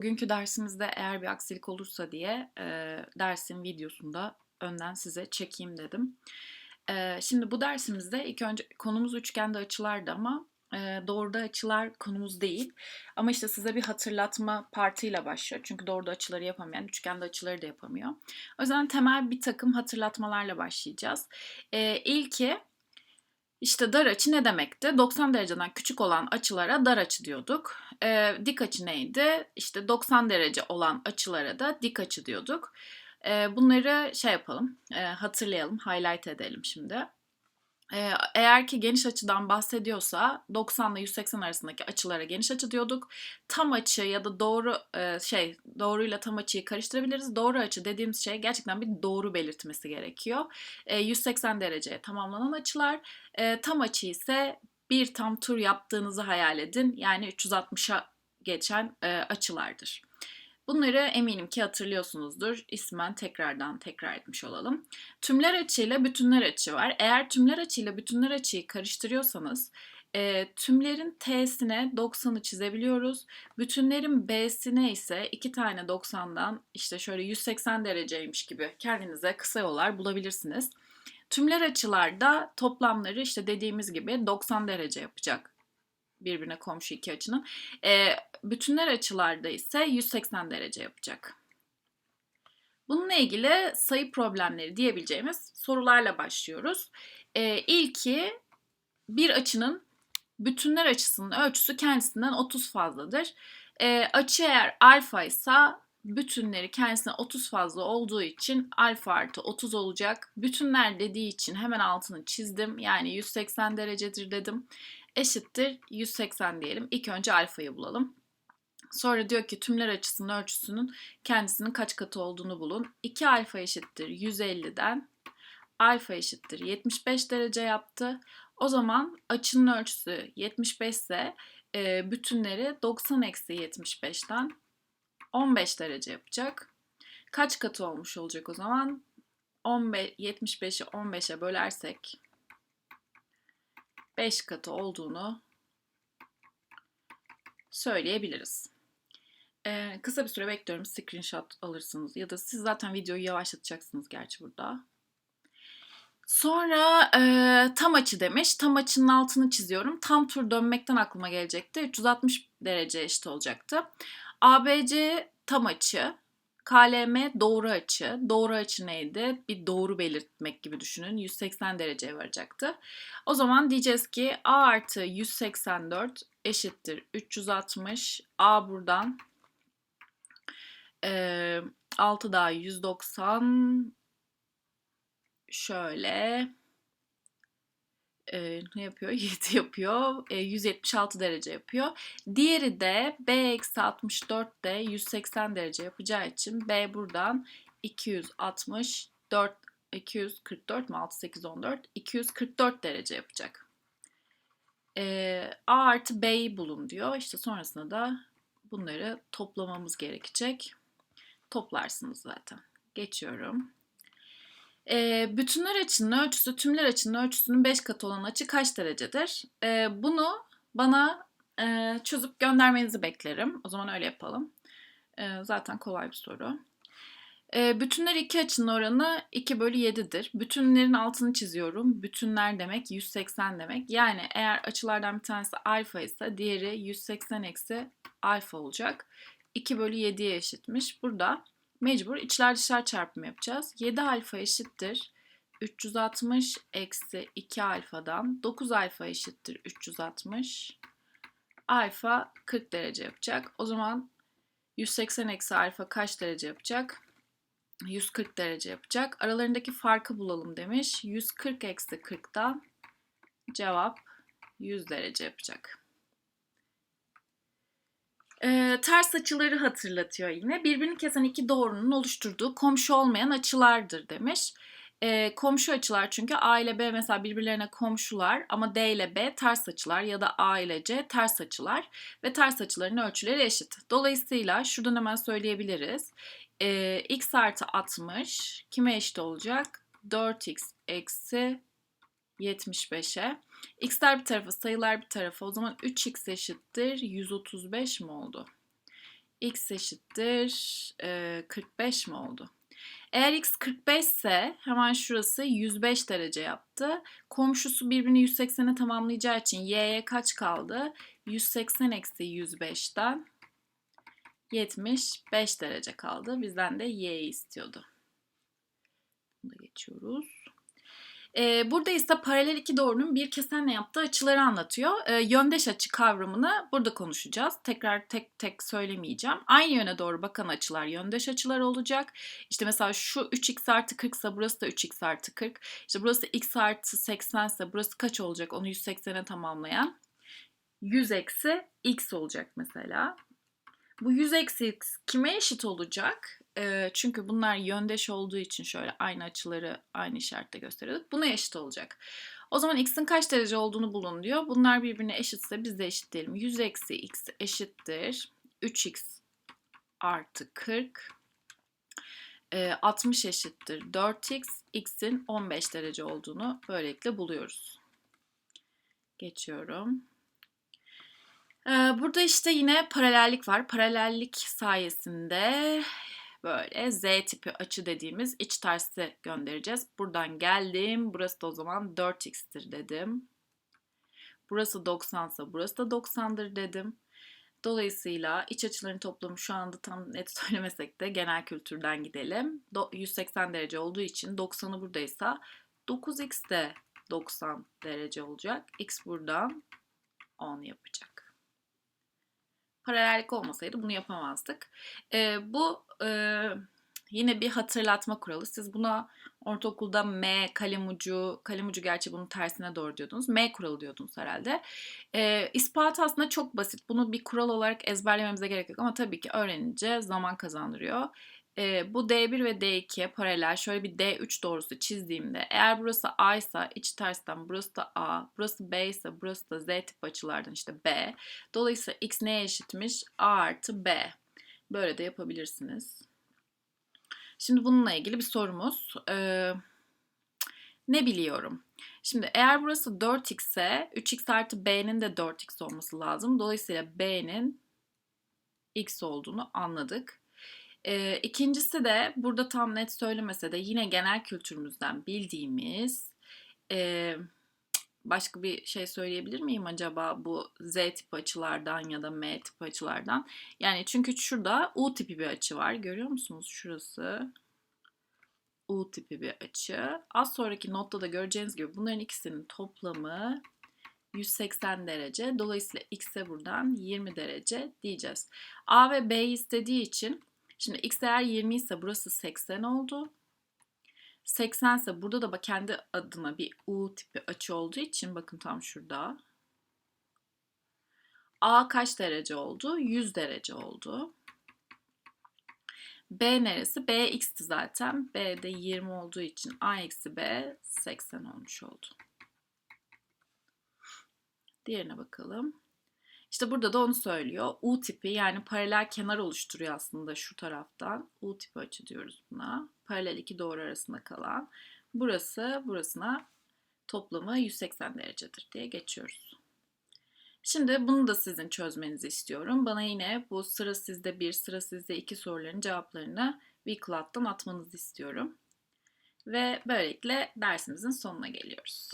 Bugünkü dersimizde eğer bir aksilik olursa diye e, dersin videosunda önden size çekeyim dedim. E, şimdi bu dersimizde ilk önce konumuz üçgende açılardı ama e, doğruda açılar konumuz değil. Ama işte size bir hatırlatma partıyla başlıyor. Çünkü doğruda açıları yapamayan üçgende açıları da yapamıyor. O yüzden temel bir takım hatırlatmalarla başlayacağız. E, ilki işte dar açı ne demekti? 90 dereceden küçük olan açılara dar açı diyorduk. Ee, dik açı neydi? İşte 90 derece olan açılara da dik açı diyorduk. Ee, bunları şey yapalım, e, hatırlayalım, highlight edelim şimdi. Eğer ki geniş açıdan bahsediyorsa 90 ile 180 arasındaki açılara geniş açı diyorduk. Tam açı ya da doğru şey doğruyla tam açıyı karıştırabiliriz. Doğru açı dediğimiz şey gerçekten bir doğru belirtmesi gerekiyor. 180 dereceye tamamlanan açılar. Tam açı ise bir tam tur yaptığınızı hayal edin. Yani 360'a geçen açılardır. Bunları eminim ki hatırlıyorsunuzdur. İsmen tekrardan tekrar etmiş olalım. Tümler açı ile bütünler açı var. Eğer tümler açı ile bütünler açıyı karıştırıyorsanız e, tümlerin T'sine 90'ı çizebiliyoruz. Bütünlerin B'sine ise iki tane 90'dan işte şöyle 180 dereceymiş gibi kendinize kısa yollar bulabilirsiniz. Tümler açılarda toplamları işte dediğimiz gibi 90 derece yapacak birbirine komşu iki açının. E, bütünler açılarda ise 180 derece yapacak. Bununla ilgili sayı problemleri diyebileceğimiz sorularla başlıyoruz. E, ilki bir açının bütünler açısının ölçüsü kendisinden 30 fazladır. E, açı eğer alfa ise bütünleri kendisine 30 fazla olduğu için alfa artı 30 olacak. Bütünler dediği için hemen altını çizdim. Yani 180 derecedir dedim eşittir 180 diyelim. İlk önce alfayı bulalım. Sonra diyor ki tümler açısının ölçüsünün kendisinin kaç katı olduğunu bulun. 2 alfa eşittir 150'den alfa eşittir 75 derece yaptı. O zaman açının ölçüsü 75 ise e, bütünleri 90 eksi 75'ten 15 derece yapacak. Kaç katı olmuş olacak o zaman? 15, 75'i 15'e bölersek 5 katı olduğunu söyleyebiliriz. Ee, kısa bir süre bekliyorum. Screenshot alırsınız ya da siz zaten videoyu yavaşlatacaksınız gerçi burada. Sonra e, tam açı demiş. Tam açının altını çiziyorum. Tam tur dönmekten aklıma gelecekti. 360 derece eşit olacaktı. ABC tam açı. KLM doğru açı. Doğru açı neydi? Bir doğru belirtmek gibi düşünün. 180 dereceye varacaktı. O zaman diyeceğiz ki A artı 184 eşittir 360. A buradan e, 6 daha 190 şöyle e, ne yapıyor? 7 yapıyor. E, 176 derece yapıyor. Diğeri de B eksi 64 de 180 derece yapacağı için B buradan 264 244 mi? 6, 8, 14. 244 derece yapacak. E, A artı B'yi bulun diyor. İşte sonrasında da bunları toplamamız gerekecek. Toplarsınız zaten. Geçiyorum. E, bütünler açının ölçüsü tümler açının ölçüsünün 5 katı olan açı kaç derecedir? E, bunu bana e, çözüp göndermenizi beklerim. O zaman öyle yapalım. E, zaten kolay bir soru. E, bütünler iki açının oranı 2 bölü 7'dir. Bütünlerin altını çiziyorum. Bütünler demek 180 demek. Yani eğer açılardan bir tanesi alfa ise diğeri 180 eksi alfa olacak. 2 bölü 7'ye eşitmiş. Burada Mecbur içler dışlar çarpımı yapacağız. 7 alfa eşittir 360 eksi 2 alfadan 9 alfa eşittir 360. Alfa 40 derece yapacak. O zaman 180 eksi alfa kaç derece yapacak? 140 derece yapacak. Aralarındaki farkı bulalım demiş. 140 eksi 40'dan cevap 100 derece yapacak. E, ters açıları hatırlatıyor yine. Birbirini kesen iki doğrunun oluşturduğu komşu olmayan açılardır demiş. E, komşu açılar çünkü A ile B mesela birbirlerine komşular ama D ile B ters açılar ya da A ile C ters açılar ve ters açıların ölçüleri eşit. Dolayısıyla şuradan hemen söyleyebiliriz. E, x artı 60 kime eşit olacak? 4x eksi 75'e. X'ler bir tarafa, sayılar bir tarafa. O zaman 3x eşittir 135 mi oldu? x eşittir e, 45 mi oldu? Eğer x 45 ise hemen şurası 105 derece yaptı. Komşusu birbirini 180'e tamamlayacağı için y'ye kaç kaldı? 180 eksi 105'ten 75 derece kaldı. Bizden de y'yi istiyordu. Bunu da geçiyoruz. Ee, burada ise paralel iki doğrunun bir kesenle yaptığı açıları anlatıyor. Ee, yöndeş açı kavramını burada konuşacağız. Tekrar tek tek söylemeyeceğim. Aynı yöne doğru bakan açılar yöndeş açılar olacak. İşte mesela şu 3x artı 40 ise burası da 3x artı 40. İşte burası x artı 80 ise burası kaç olacak? Onu 180'e tamamlayan. 100 eksi x olacak mesela. Bu 100 eksi x kime eşit olacak? E, çünkü bunlar yöndeş olduğu için şöyle aynı açıları aynı işaretle gösteriyorduk. Buna eşit olacak. O zaman x'in kaç derece olduğunu bulun diyor. Bunlar birbirine eşitse biz de eşitleyelim. 100 eksi x eşittir. 3x artı 40. E, 60 eşittir 4x. x'in 15 derece olduğunu böylelikle buluyoruz. Geçiyorum. Burada işte yine paralellik var. Paralellik sayesinde böyle Z tipi açı dediğimiz iç tersi göndereceğiz. Buradan geldim. Burası da o zaman 4x'tir dedim. Burası 90 ise burası da 90'dır dedim. Dolayısıyla iç açıların toplamı şu anda tam net söylemesek de genel kültürden gidelim. 180 derece olduğu için 90'ı buradaysa 9x de 90 derece olacak. X buradan 10 yapacak paralellik olmasaydı bunu yapamazdık. E, bu e, yine bir hatırlatma kuralı. Siz buna ortaokulda M, kalem ucu, kalem ucu gerçi bunun tersine doğru diyordunuz. M kuralı diyordunuz herhalde. E, ispat aslında çok basit. Bunu bir kural olarak ezberlememize gerek yok ama tabii ki öğrenince zaman kazandırıyor. E, bu D1 ve D2'ye paralel şöyle bir D3 doğrusu çizdiğimde eğer burası A ise iç tersten burası da A, burası B ise burası da Z tip açılardan işte B. Dolayısıyla X neye eşitmiş? A artı B. Böyle de yapabilirsiniz. Şimdi bununla ilgili bir sorumuz. Ee, ne biliyorum? Şimdi eğer burası 4x ise 3x artı b'nin de 4x olması lazım. Dolayısıyla b'nin x olduğunu anladık. E, ikincisi de burada tam net söylemese de yine genel kültürümüzden bildiğimiz e, başka bir şey söyleyebilir miyim acaba bu Z tip açılardan ya da M tip açılardan? Yani çünkü şurada U tipi bir açı var. Görüyor musunuz? Şurası U tipi bir açı. Az sonraki notta da göreceğiniz gibi bunların ikisinin toplamı 180 derece. Dolayısıyla x'e buradan 20 derece diyeceğiz. A ve B istediği için Şimdi x değer 20 ise burası 80 oldu. 80 ise burada da bak kendi adına bir U tipi açı olduğu için bakın tam şurada. A kaç derece oldu? 100 derece oldu. B neresi? B x'ti zaten. B de 20 olduğu için A eksi B 80 olmuş oldu. Diğerine bakalım. İşte burada da onu söylüyor. U tipi yani paralel kenar oluşturuyor aslında şu taraftan. U tipi açı diyoruz buna. Paralel iki doğru arasında kalan. Burası burasına toplamı 180 derecedir diye geçiyoruz. Şimdi bunu da sizin çözmenizi istiyorum. Bana yine bu sıra sizde bir, sıra sizde iki soruların cevaplarını Weeklat'tan atmanızı istiyorum. Ve böylelikle dersimizin sonuna geliyoruz.